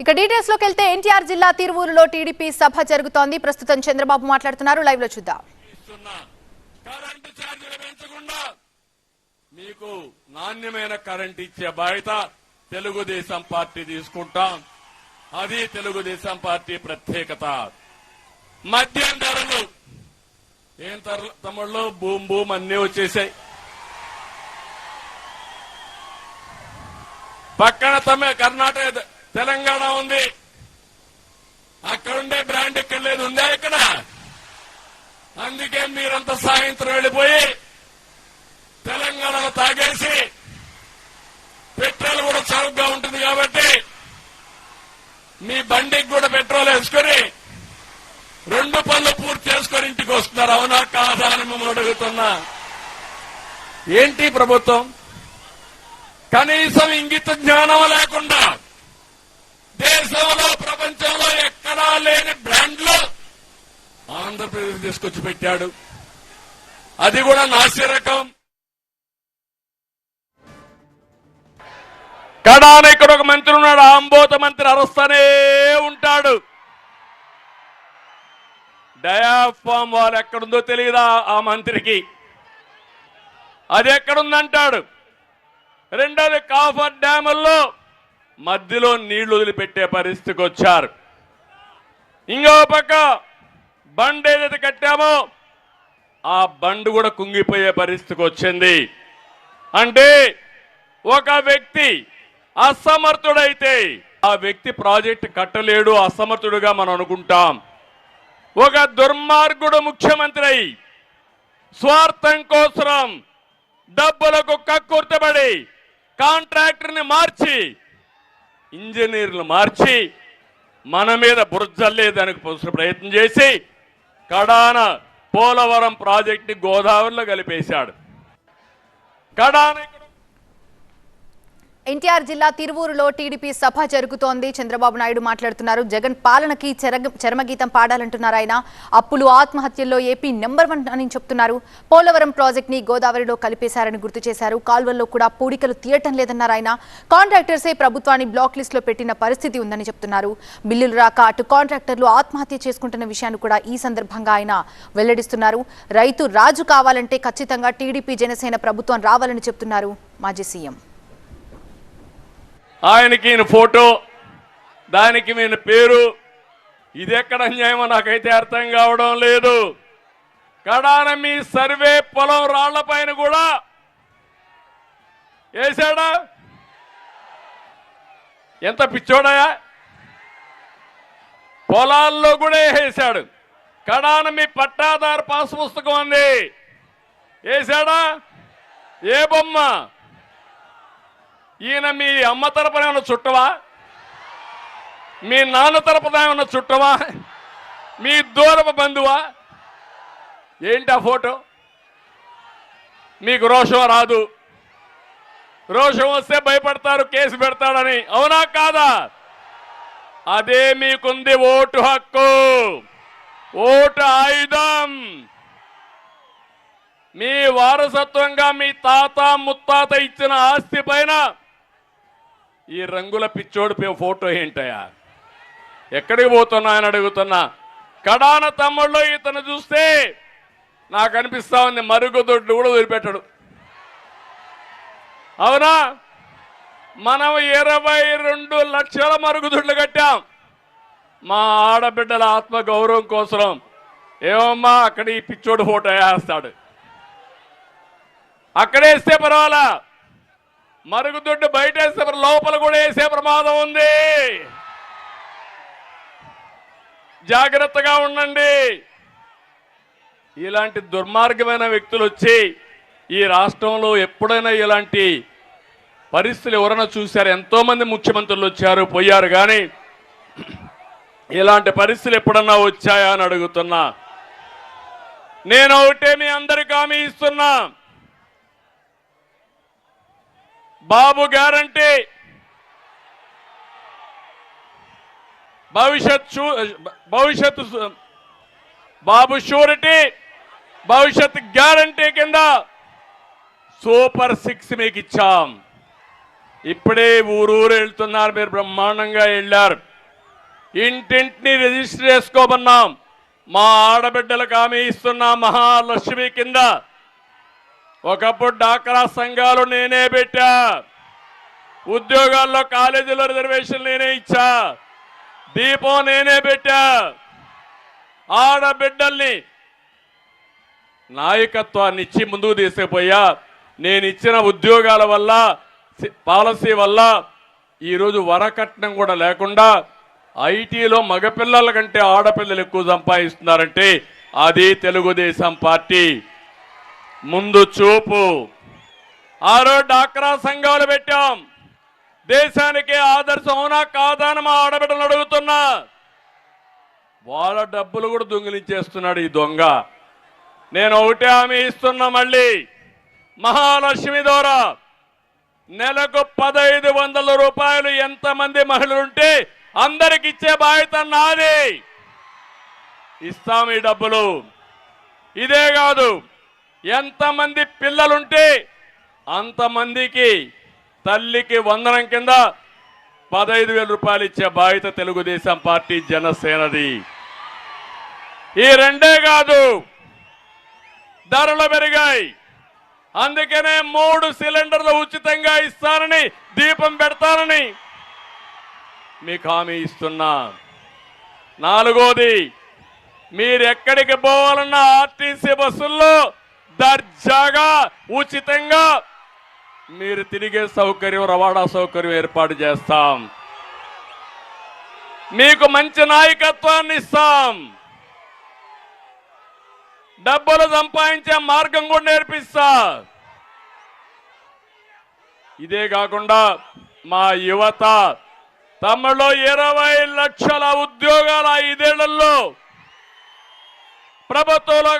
ఇక డీటెయిల్స్లోకి వెళ్తే ఎన్టీఆర్ జిల్లా తిరువూరులో టీడీపీ సభ జరుగుతోంది. ప్రస్తుతం చంద్రబాబు మాట్లాడుతున్నారు. లైవ్లో చూద్దాం. కరెంటు ఛార్జీలు పెంచకుండా మీకు నాణ్యమైన కరెంట్ ఇచ్చే బాధ్యత తెలుగుదేశం పార్టీ తీసుకుంటాం. అది తెలుగుదేశం పార్టీ ప్రత్యేకత. మద్యం ధరలు ఏం ధరలు తమ్ముళ్ళు? భూమ్ భూమ్ అన్నీ వచ్చేసాయి. పక్కన తమిళ కర్ణాటక తెలంగాణ ఉంది. అక్కడుండే బ్రాండ్ ఇక్కడ లేదు ఉందా ఇక్కడ? అందుకే మీరంతా సాయంత్రం వెళ్ళిపోయి తెలంగాణలో తాగేసి పెట్రోల్ కూడా చౌకగా ఉంటుంది కాబట్టి మీ బండికి కూడా పెట్రోల్ వేసుకొని రెండు పనులు పూర్తి చేసుకొని ఇంటికి వస్తున్నారు. అవునా కాదా అని మిమ్మల్ని అడుగుతున్నా. ఏంటి ప్రభుత్వం? కనీసం ఇంగిత జ్ఞానం లేకుండా దేశంలో ప్రపంచంలో ఎక్కడా లేని బ్రాండ్లు ఆంధ్రప్రదేశ్ తీసుకొచ్చి పెట్టాడు. అది కూడా నాసిరకం కడాన ఇక్కడ ఒక మంత్రి ఉన్నాడు ఆంబోత మంత్రి అరుస్తూనే ఉంటాడు. డయాఫామ్ వాళ్ళు ఎక్కడుందో తెలియదా ఆ మంత్రికి? అది ఎక్కడుందంటాడు? రెండోది కాఫర్ డ్యాముల్లో మధ్యలో నీళ్ళు వదిలిపెట్టే పరిస్థితికి వచ్చారు. ఇంకో పక్క బండ్ ఏదైతే కట్టామో ఆ బండ్ కూడా కుంగిపోయే పరిస్థితికి వచ్చింది. అంటే ఒక వ్యక్తి అసమర్థుడైతే ఆ వ్యక్తి ప్రాజెక్ట్ కట్టలేడు అసమర్థుడుగా మనం అనుకుంటాం. ఒక దుర్మార్గుడు ముఖ్యమంత్రి అయి స్వార్థం కోసం డబ్బులకు కక్కుర్తబడి కాంట్రాక్టర్ని మార్చి ఇంజనీర్లు మార్చి మన మీద బురజల్లేదానికి ప్రయత్నం చేసి కడాన పోలవరం ప్రాజెక్ట్ని గోదావరిలో కలిపేశాడు. కడాన ఇక్కడ ఎన్టీఆర్ జిల్లా తిరువూరులో టీడీపీ సభ జరుగుతోంది. చంద్రబాబు నాయుడు మాట్లాడుతున్నారు. జగన్ పాలనకి చరమగీతం పాడాలంటున్నారు ఆయన. అప్పులు ఆత్మహత్యల్లో ఏపీ నెంబర్ వన్ అని చెప్తున్నారు. పోలవరం ప్రాజెక్ట్ని గోదావరిలో కలిపేశారని గుర్తు చేశారు. కాల్వల్లో కూడా పూడికలు తీయటం లేదన్నారు ఆయన. కాంట్రాక్టర్సే ప్రభుత్వాన్ని బ్లాక్ లిస్ట్లో పెట్టిన పరిస్థితి ఉందని చెప్తున్నారు. బిల్లులు రాక అటు కాంట్రాక్టర్లు ఆత్మహత్య చేసుకుంటున్న విషయాన్ని కూడా ఈ సందర్భంగా ఆయన వెల్లడిస్తున్నారు. రైతు రాజు కావాలంటే ఖచ్చితంగా టీడీపీ జనసేన ప్రభుత్వం రావాలని చెప్తున్నారు మాజీ సీఎం. ఆయనకి ఈయన ఫోటో దానికి ఈయన పేరు. ఇది ఎక్కడ అన్యాయమో నాకైతే అర్థం కావడం లేదు. కడాన మీ సర్వే పొలం రాళ్ళ పైన కూడా వేసాడా ఎంత పిచ్చోడయా? పొలాల్లో కూడా వేసాడు. కడాన మీ పట్టాదారు పాస్ పుస్తకం ఉంది వేసాడా ఏ బొమ్మ? ఈయన మీ అమ్మ తరపున ఏమన్నా చుట్టవా? మీ నాన్న తరపున ఏమన్నా చుట్టవా? మీ దూరపు బంధువా? ఏంటి ఆ ఫోటో? మీకు రోషం రాదు. రోషం వస్తే భయపడతారు కేసు పెడతాడని. అవునా కాదా? అదే మీకుంది ఓటు హక్కు. ఓటు ఆయుధం. మీ వారసత్వంగా మీ తాత ముత్తాత ఇచ్చిన ఆస్తి పైన ఈ రంగుల పిచ్చోడి పే- ఫోటో ఏంటయా ఎక్కడికి పోతున్నా అని అడుగుతున్నా. కడాన తమ్ముళ్ళు ఇతను చూస్తే నాకు అనిపిస్తా ఉంది మరుగుదొడ్లు కూడా వదిలిపెట్టడు. అవునా? మనం ఇరవై రెండు లక్షల మరుగుదొడ్లు కట్టాం. మా ఆడబిడ్డల ఆత్మ గౌరవం కోసం ఏమమ్మా అక్కడ ఈ పిచ్చోడు ఫోటో వేస్తాడు. అక్కడేస్తే పర్వాలా? మరుగుదొడ్డు బయట వేసే లోపల కూడా వేసే ప్రమాదం ఉంది. జాగ్రత్తగా ఉండండి. ఇలాంటి దుర్మార్గమైన వ్యక్తులు వచ్చి ఈ రాష్ట్రంలో ఎప్పుడైనా ఇలాంటి పరిస్థితులు ఎవరైనా చూశారు? ఎంతోమంది ముఖ్యమంత్రులు వచ్చారు పోయారు కానీ ఇలాంటి పరిస్థితులు ఎప్పుడన్నా వచ్చాయా అని అడుగుతున్నా. నేను ఒకటే మీ అందరికి హామీ ఇస్తున్నా. బాబు గ్యారంటీ. భవిష్యత్ భవిష్యత్తు బాబు షూరిటీ భవిష్యత్ గ్యారంటీ కింద సూపర్ సిక్స్ మీకు ఇచ్చాం ఇప్పుడే ఊరూరు వెళ్తున్నారు మీరు బ్రహ్మాండంగా వెళ్ళారు. ఇంటింటిని రిజిస్టర్ చేసుకోమన్నాం. మా ఆడబిడ్డలకు హామీ ఇస్తున్న మహాలక్ష్మి కింద. ఒకప్పుడు డాక్రా సంఘాలు నేనే పెట్టా. ఉద్యోగాల్లో కాలేజీలో రిజర్వేషన్ నేనే ఇచ్చా. దీపం నేనే పెట్టా. ఆడబిడ్డల్ని నాయకత్వాన్ని ఇచ్చి ముందుకు తీసుకుపోయా. నేను ఇచ్చిన ఉద్యోగాల వల్ల పాలసీ వల్ల ఈరోజు వరకట్నం కూడా లేకుండా ఐటీలో మగపిల్లల కంటే ఆడపిల్లలు ఎక్కువ సంపాదిస్తున్నారంటే అది తెలుగుదేశం పార్టీ. ముందు చూపు. ఆరో డాక్రా సంఘాలు పెట్టాం. దేశానికి ఆదర్శం అవునా కాదా అని మా ఆడబిడ్డలు అడుగుతున్నా. వాళ్ళ డబ్బులు కూడా దొంగిలించేస్తున్నాడు ఈ దొంగ. నేను ఒకటే హామీ ఇస్తున్నా మళ్ళీ. మహాలక్ష్మి ద్వారా నెలకు పదహైదు వందల రూపాయలు ఎంతమంది మహిళలుంటే అందరికి ఇచ్చే బాధ్యత నాది. ఇస్తాం ఈ డబ్బులు. ఇదే కాదు ఎంతమంది పిల్లలుంటే అంతమందికి తల్లికి వందనం కింద పదహైదు వేల రూపాయలు ఇచ్చే బాధ్యత తెలుగుదేశం పార్టీ జనసేనది. ఈ రెండే కాదు ధరలు పెరిగాయి. అందుకనే మూడు సిలిండర్లు ఉచితంగా ఇస్తానని దీపం పెడతానని మీకు హామీ ఇస్తున్నా. నాలుగోది మీరు ఎక్కడికి పోవాలన్నా ఆర్టీసీ బస్సుల్లో దర్జాగా ఉచితంగా మీరు తిరిగే సౌకర్యం రవాణా సౌకర్యం ఏర్పాటు చేస్తాం. మీకు మంచి నాయకత్వాన్ని ఇస్తాం. డబ్బులు సంపాదించే మార్గం కూడా నేర్పిస్తా. ఇదే కాకుండా మా యువత తమలో ఇరవై లక్షల ఉద్యోగాల ఐదేళ్ళలో ప్రభుత్వంలో